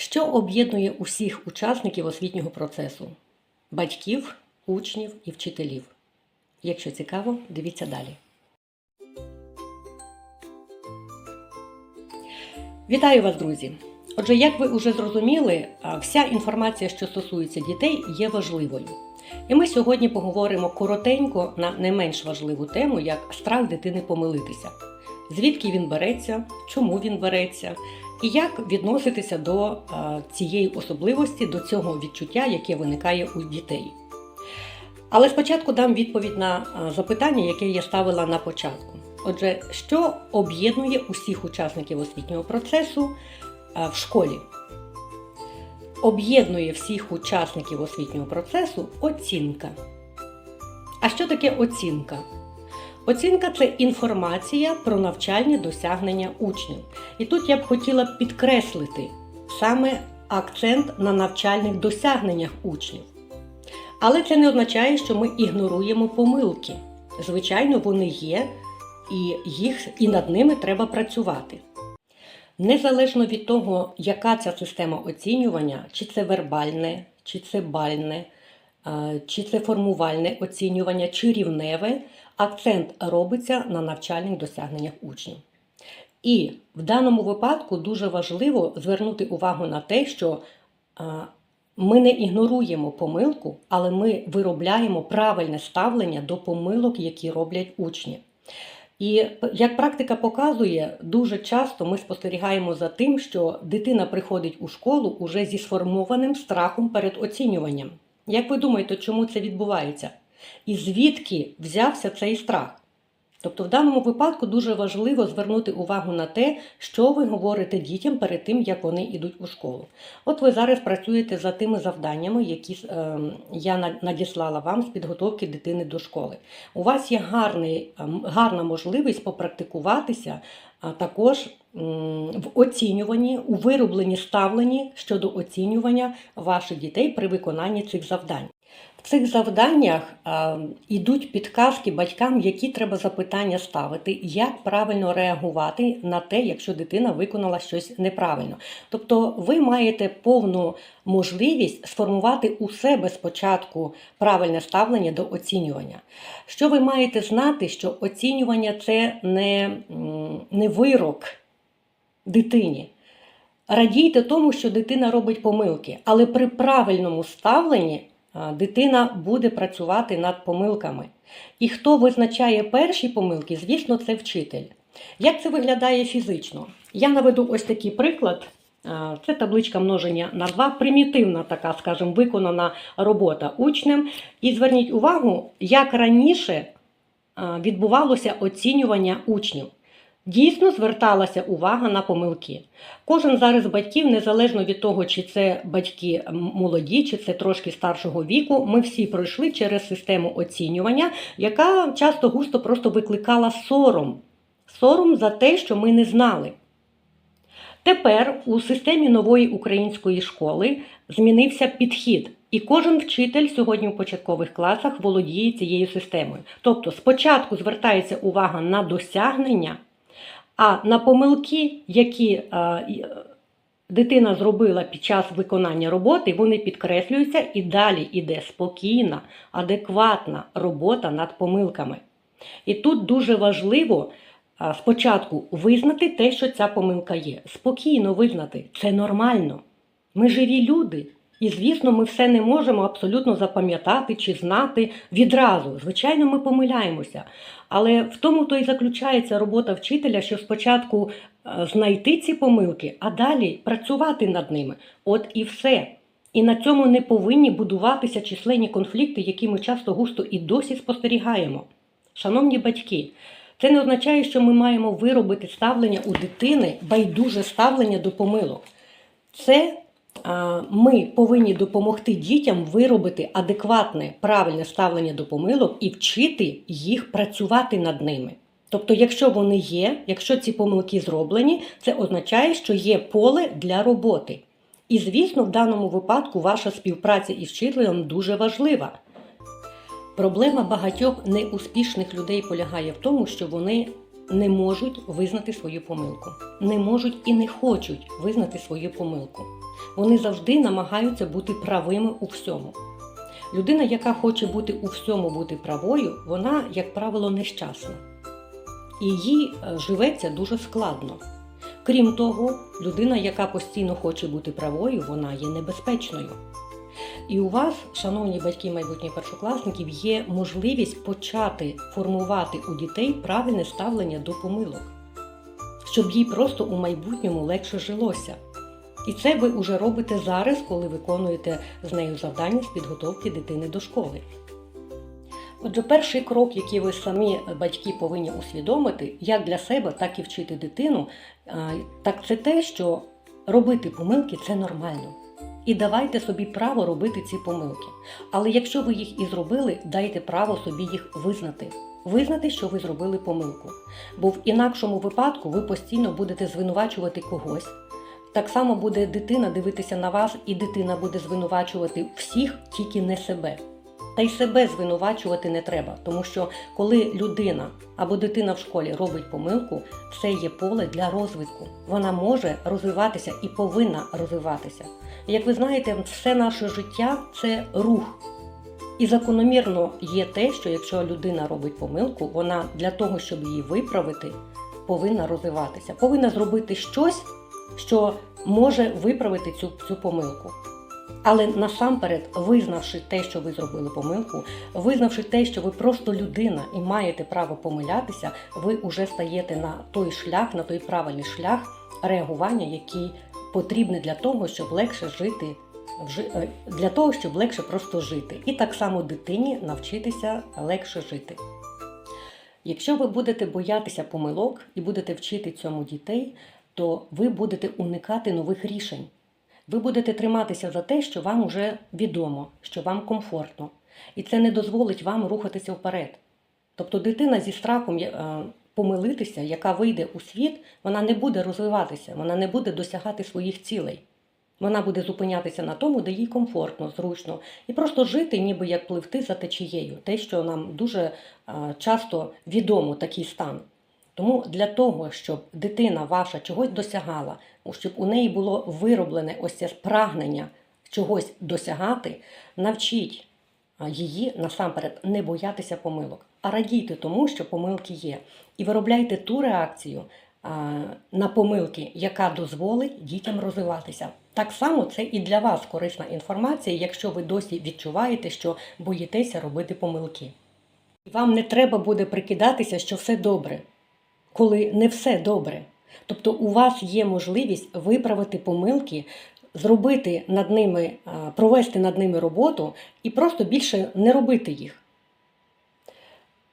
Що об'єднує усіх учасників освітнього процесу батьків, учнів і вчителів? Якщо цікаво, дивіться далі. Вітаю вас, друзі! Отже, як ви вже зрозуміли, вся інформація, що стосується дітей, є важливою. І ми сьогодні поговоримо коротенько на не менш важливу тему, як страх дитини помилитися. Звідки він береться, чому він береться, і як відноситися до е, цієї особливості, до цього відчуття, яке виникає у дітей. Але спочатку дам відповідь на е, запитання, яке я ставила на початку. Отже, що об'єднує усіх учасників освітнього процесу е, в школі? Об'єднує всіх учасників освітнього процесу оцінка. А що таке оцінка? Оцінка це інформація про навчальні досягнення учнів. І тут я б хотіла підкреслити саме акцент на навчальних досягненнях учнів. Але це не означає, що ми ігноруємо помилки. Звичайно, вони є, і їх і над ними треба працювати. Незалежно від того, яка ця система оцінювання, чи це вербальне, чи це бальне, чи це формувальне оцінювання, чи рівневе, акцент робиться на навчальних досягненнях учнів. І в даному випадку дуже важливо звернути увагу на те, що ми не ігноруємо помилку, але ми виробляємо правильне ставлення до помилок, які роблять учні. І як практика показує, дуже часто ми спостерігаємо за тим, що дитина приходить у школу уже зі сформованим страхом перед оцінюванням. Як ви думаєте, чому це відбувається? І звідки взявся цей страх? Тобто, в даному випадку дуже важливо звернути увагу на те, що ви говорите дітям перед тим, як вони йдуть у школу. От ви зараз працюєте за тими завданнями, які е, я надіслала вам з підготовки дитини до школи. У вас є гарний, гарна можливість попрактикуватися а також в оцінюванні, у виробленні ставленні щодо оцінювання ваших дітей при виконанні цих завдань. В цих завданнях е, йдуть підказки батькам, які треба запитання ставити, як правильно реагувати на те, якщо дитина виконала щось неправильно. Тобто ви маєте повну можливість сформувати у себе спочатку правильне ставлення до оцінювання. Що ви маєте знати, що оцінювання це не, не вирок дитині. Радійте тому, що дитина робить помилки, але при правильному ставленні дитина буде працювати над помилками. І хто визначає перші помилки, звісно, це вчитель. Як це виглядає фізично? Я наведу ось такий приклад. Це табличка множення на 2, примітивна така, скажімо, виконана робота учнем. І зверніть увагу, як раніше відбувалося оцінювання учнів. Дійсно зверталася увага на помилки. Кожен зараз батьків, незалежно від того, чи це батьки молоді, чи це трошки старшого віку, ми всі пройшли через систему оцінювання, яка часто густо просто викликала сором. Сором за те, що ми не знали. Тепер у системі нової української школи змінився підхід, і кожен вчитель сьогодні у початкових класах володіє цією системою. Тобто, спочатку звертається увага на досягнення, а на помилки, які е, е, дитина зробила під час виконання роботи, вони підкреслюються і далі йде спокійна, адекватна робота над помилками. І тут дуже важливо а, спочатку визнати те, що ця помилка є. Спокійно визнати, це нормально. Ми живі люди. І, звісно, ми все не можемо абсолютно запам'ятати чи знати відразу. Звичайно, ми помиляємося. Але в тому то і заключається робота вчителя, що спочатку е, знайти ці помилки, а далі працювати над ними. От і все. І на цьому не повинні будуватися численні конфлікти, які ми часто густо і досі спостерігаємо. Шановні батьки, це не означає, що ми маємо виробити ставлення у дитини, байдуже ставлення до помилок. Це ми повинні допомогти дітям виробити адекватне, правильне ставлення до помилок і вчити їх працювати над ними. Тобто, якщо вони є, якщо ці помилки зроблені, це означає, що є поле для роботи. І, звісно, в даному випадку ваша співпраця із вчителем дуже важлива. Проблема багатьох неуспішних людей полягає в тому, що вони не можуть визнати свою помилку, не можуть і не хочуть визнати свою помилку. Вони завжди намагаються бути правими у всьому. Людина, яка хоче бути у всьому бути правою, вона, як правило, нещасна. І їй е, живеться дуже складно. Крім того, людина, яка постійно хоче бути правою, вона є небезпечною. І у вас, шановні батьки майбутніх першокласників, є можливість почати формувати у дітей правильне ставлення до помилок, щоб їй просто у майбутньому легше жилося. І це ви вже робите зараз, коли виконуєте з нею завдання з підготовки дитини до школи. Отже, перший крок, який ви самі батьки повинні усвідомити, як для себе, так і вчити дитину, так це те, що робити помилки це нормально. І давайте собі право робити ці помилки. Але якщо ви їх і зробили, дайте право собі їх визнати. Визнати, що ви зробили помилку. Бо в інакшому випадку ви постійно будете звинувачувати когось. Так само буде дитина дивитися на вас, і дитина буде звинувачувати всіх, тільки не себе. Та й себе звинувачувати не треба, тому що коли людина або дитина в школі робить помилку, це є поле для розвитку. Вона може розвиватися і повинна розвиватися. Як ви знаєте, все наше життя це рух. І закономірно є те, що якщо людина робить помилку, вона для того, щоб її виправити, повинна розвиватися, повинна зробити щось, що може виправити цю, цю помилку. Але насамперед, визнавши те, що ви зробили помилку, визнавши те, що ви просто людина і маєте право помилятися, ви вже стаєте на той шлях, на той правильний шлях реагування, який потрібний для того, щоб легше жити, е, для того, щоб легше просто жити. І так само дитині навчитися легше жити. Якщо ви будете боятися помилок і будете вчити цьому дітей, то ви будете уникати нових рішень. Ви будете триматися за те, що вам вже відомо, що вам комфортно, і це не дозволить вам рухатися вперед. Тобто дитина зі страхом е, помилитися, яка вийде у світ, вона не буде розвиватися, вона не буде досягати своїх цілей. Вона буде зупинятися на тому, де їй комфортно, зручно, і просто жити, ніби як пливти за течією, те, що нам дуже е, часто відомо такий стан. Тому для того, щоб дитина ваша чогось досягала, щоб у неї було вироблене ось це прагнення чогось досягати, навчіть її насамперед не боятися помилок, а радійте тому, що помилки є. І виробляйте ту реакцію на помилки, яка дозволить дітям розвиватися. Так само це і для вас корисна інформація, якщо ви досі відчуваєте, що боїтеся робити помилки. Вам не треба буде прикидатися, що все добре коли не все добре. Тобто у вас є можливість виправити помилки, зробити над ними, провести над ними роботу і просто більше не робити їх.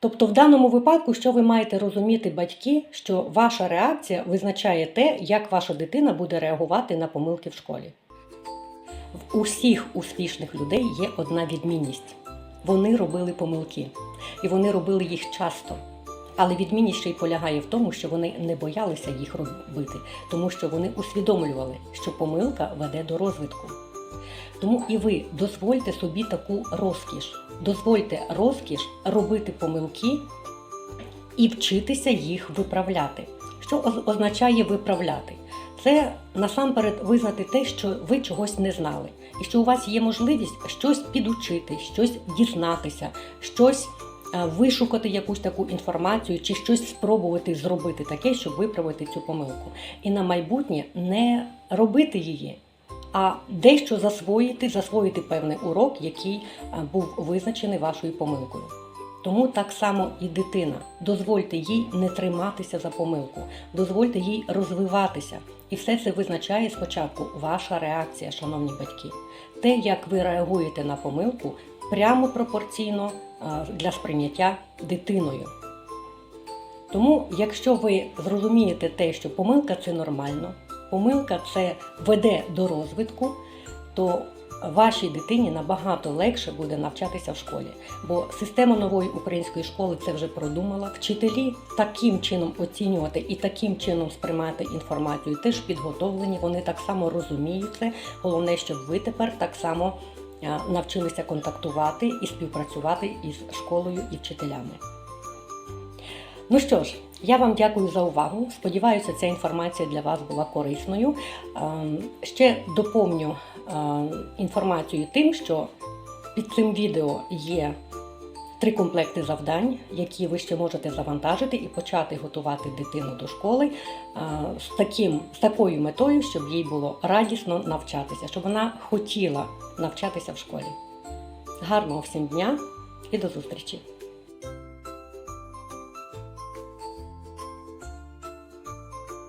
Тобто, в даному випадку, що ви маєте розуміти, батьки, що ваша реакція визначає те, як ваша дитина буде реагувати на помилки в школі. В усіх успішних людей є одна відмінність: вони робили помилки, і вони робили їх часто. Але відмінність ще й полягає в тому, що вони не боялися їх робити, тому що вони усвідомлювали, що помилка веде до розвитку. Тому і ви дозвольте собі таку розкіш. Дозвольте розкіш робити помилки і вчитися їх виправляти. Що означає виправляти? Це насамперед визнати те, що ви чогось не знали, і що у вас є можливість щось підучити, щось дізнатися, щось вишукати якусь таку інформацію чи щось спробувати зробити таке, щоб виправити цю помилку. І на майбутнє не робити її, а дещо засвоїти, засвоїти певний урок, який е, був визначений вашою помилкою. Тому так само і дитина. Дозвольте їй не триматися за помилку, дозвольте їй розвиватися. І все це визначає спочатку ваша реакція, шановні батьки. Те, як ви реагуєте на помилку, прямо пропорційно для сприйняття дитиною. Тому, якщо ви зрозумієте те, що помилка це нормально, помилка це веде до розвитку, то вашій дитині набагато легше буде навчатися в школі. Бо система нової української школи це вже продумала. Вчителі таким чином оцінювати і таким чином сприймати інформацію теж підготовлені. Вони так само розуміють це. Головне, щоб ви тепер так само навчилися контактувати і співпрацювати із школою і вчителями. Ну що ж, я вам дякую за увагу. Сподіваюся, ця інформація для вас була корисною. Ще доповню інформацію тим, що під цим відео є три комплекти завдань, які ви ще можете завантажити і почати готувати дитину до школи е, з, таким, з такою метою, щоб їй було радісно навчатися, щоб вона хотіла навчатися в школі. Гарного всім дня і до зустрічі!